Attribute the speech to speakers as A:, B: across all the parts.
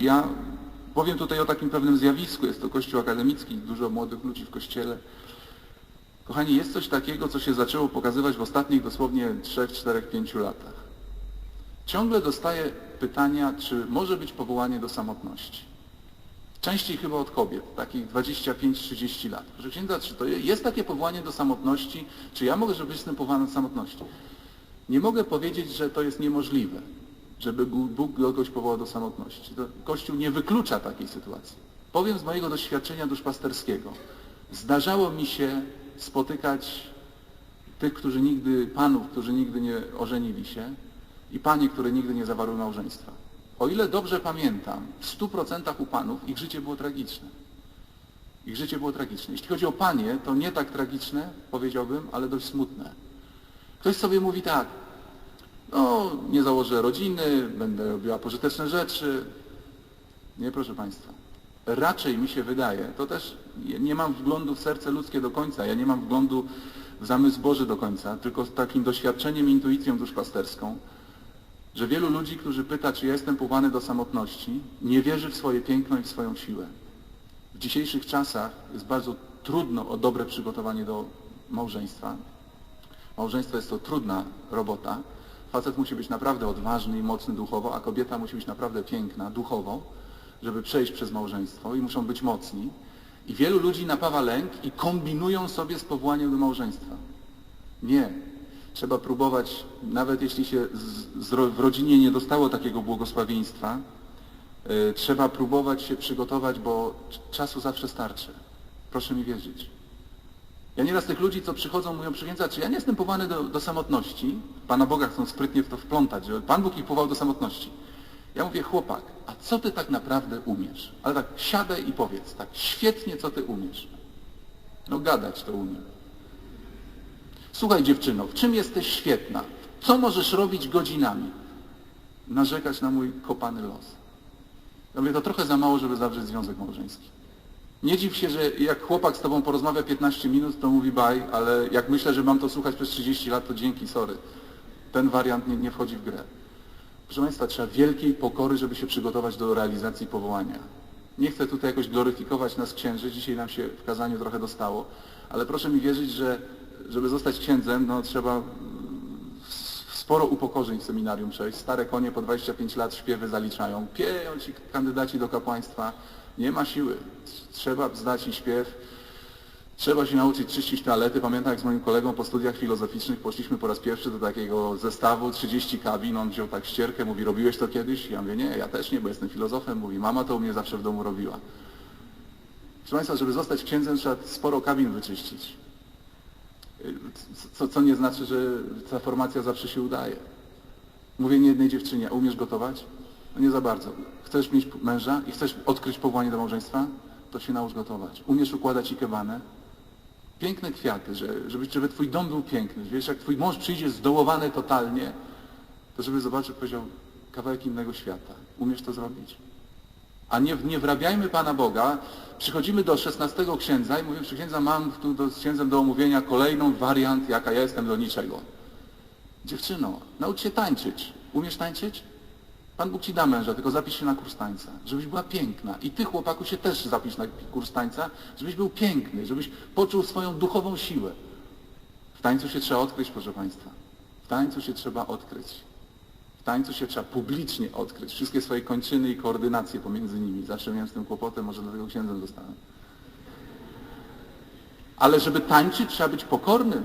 A: Ja powiem tutaj o takim pewnym zjawisku. Jest to kościół akademicki, dużo młodych ludzi w kościele. Kochani, jest coś takiego, co się zaczęło pokazywać w ostatnich dosłownie 3, 4, 5 latach. Ciągle dostaję pytania, czy może być powołanie do samotności. Częściej chyba od kobiet, takich 25-30 lat. Proszę księdza, czy to jest takie powołanie do samotności? Czy ja mogę być z tym powołany do samotności? Nie mogę powiedzieć, że to jest niemożliwe, żeby Bóg kogoś powołał do samotności. Kościół nie wyklucza takiej sytuacji. Powiem z mojego doświadczenia duszpasterskiego. Zdarzało mi się spotykać tych, którzy nigdy, panów, którzy nigdy nie ożenili się i panie, które nigdy nie zawarły małżeństwa. O ile dobrze pamiętam, w stu procentach u panów ich życie było tragiczne. Ich życie było tragiczne. Jeśli chodzi o panie, to nie tak tragiczne, powiedziałbym, ale dość smutne. Ktoś sobie mówi tak, no nie założę rodziny, będę robiła pożyteczne rzeczy. Nie, proszę Państwa. Raczej mi się wydaje, to też nie mam wglądu w serce ludzkie do końca, ja nie mam wglądu w zamysł Boży do końca, tylko z takim doświadczeniem, intuicją duszpasterską, że wielu ludzi, którzy pyta, czy ja jestem powołany do samotności, nie wierzy w swoje piękno i w swoją siłę. W dzisiejszych czasach jest bardzo trudno o dobre przygotowanie do małżeństwa. Małżeństwo jest to trudna robota. Facet musi być naprawdę odważny i mocny duchowo, a kobieta musi być naprawdę piękna duchowo, żeby przejść przez małżeństwo i muszą być mocni. I wielu ludzi napawa lęk i kombinują sobie z powołaniem do małżeństwa. Nie. Trzeba próbować, nawet jeśli się z, z, w rodzinie nie dostało takiego błogosławieństwa, y, trzeba próbować się przygotować, bo czasu zawsze starczy. Proszę mi wierzyć. Ja nieraz tych ludzi, co przychodzą, mówią, przyjęca, czy ja nie jestem powołany do, do samotności? Pana Boga chcą sprytnie w to wplątać, że Pan Bóg ich powołał do samotności. Ja mówię, chłopak, a co ty tak naprawdę umiesz? Ale tak siadaj i powiedz, tak świetnie, co ty umiesz. No gadać to umiem. Słuchaj dziewczyno, w czym jesteś świetna? Co możesz robić godzinami? Narzekać na mój kopany los. Ja mówię, to trochę za mało, żeby zawrzeć związek małżeński. Nie dziw się, że jak chłopak z tobą porozmawia 15 minut, to mówi baj, ale jak myślę, że mam to słuchać przez 30 lat, to dzięki, sorry. Ten wariant nie, nie wchodzi w grę. Proszę Państwa, trzeba wielkiej pokory, żeby się przygotować do realizacji powołania. Nie chcę tutaj jakoś gloryfikować nas księży, dzisiaj nam się w kazaniu trochę dostało, ale proszę mi wierzyć, że żeby zostać księdzem, no trzeba sporo upokorzeń w seminarium przejść. Stare konie po 25 lat śpiewy zaliczają. Pieją ci kandydaci do kapłaństwa. Nie ma siły. Trzeba zdać i śpiew. Trzeba się nauczyć czyścić toalety. Pamiętam, jak z moim kolegą po studiach filozoficznych poszliśmy po raz pierwszy do takiego zestawu 30 kabin. On wziął tak ścierkę, mówi, robiłeś to kiedyś? Ja mówię, nie, ja też nie, bo jestem filozofem. Mówi, mama to u mnie zawsze w domu robiła. Proszę Państwa, żeby zostać księdzem, trzeba sporo kabin wyczyścić. Co, co nie znaczy, że ta formacja zawsze się udaje. Mówię nie jednej dziewczynie, umiesz gotować? Nie za bardzo. Chcesz mieć męża i chcesz odkryć powołanie do małżeństwa? To się naucz gotować. Umiesz układać ikebanę? Piękne kwiaty, że, żeby, żeby twój dom był piękny. Wiesz, jak twój mąż przyjdzie zdołowany totalnie, to żeby zobaczył, powiedział, kawałek innego świata. Umiesz to zrobić? A nie, nie wrabiajmy Pana Boga. Przychodzimy do 16 księdza i mówię, przy księdza mam tu do, z księdzem do omówienia kolejną wariant, jaka ja jestem do niczego. Dziewczyno, naucz się tańczyć. Umiesz tańczyć? Pan Bóg ci da męża, tylko zapisz się na kurs tańca, żebyś była piękna. I ty, chłopaku, się też zapisz na kurs tańca, żebyś był piękny, żebyś poczuł swoją duchową siłę. W tańcu się trzeba odkryć, proszę Państwa. W tańcu się trzeba odkryć. W tańcu się trzeba publicznie odkryć. Wszystkie swoje kończyny i koordynacje pomiędzy nimi. Zawsze miałem z tym kłopotem, może dlatego księdzem zostałem. Ale żeby tańczyć, trzeba być pokornym.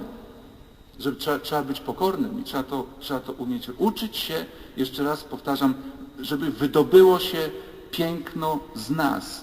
A: Żeby, trzeba, trzeba być pokornym i trzeba to, trzeba to umieć. Uczyć się, jeszcze raz powtarzam, żeby wydobyło się piękno z nas.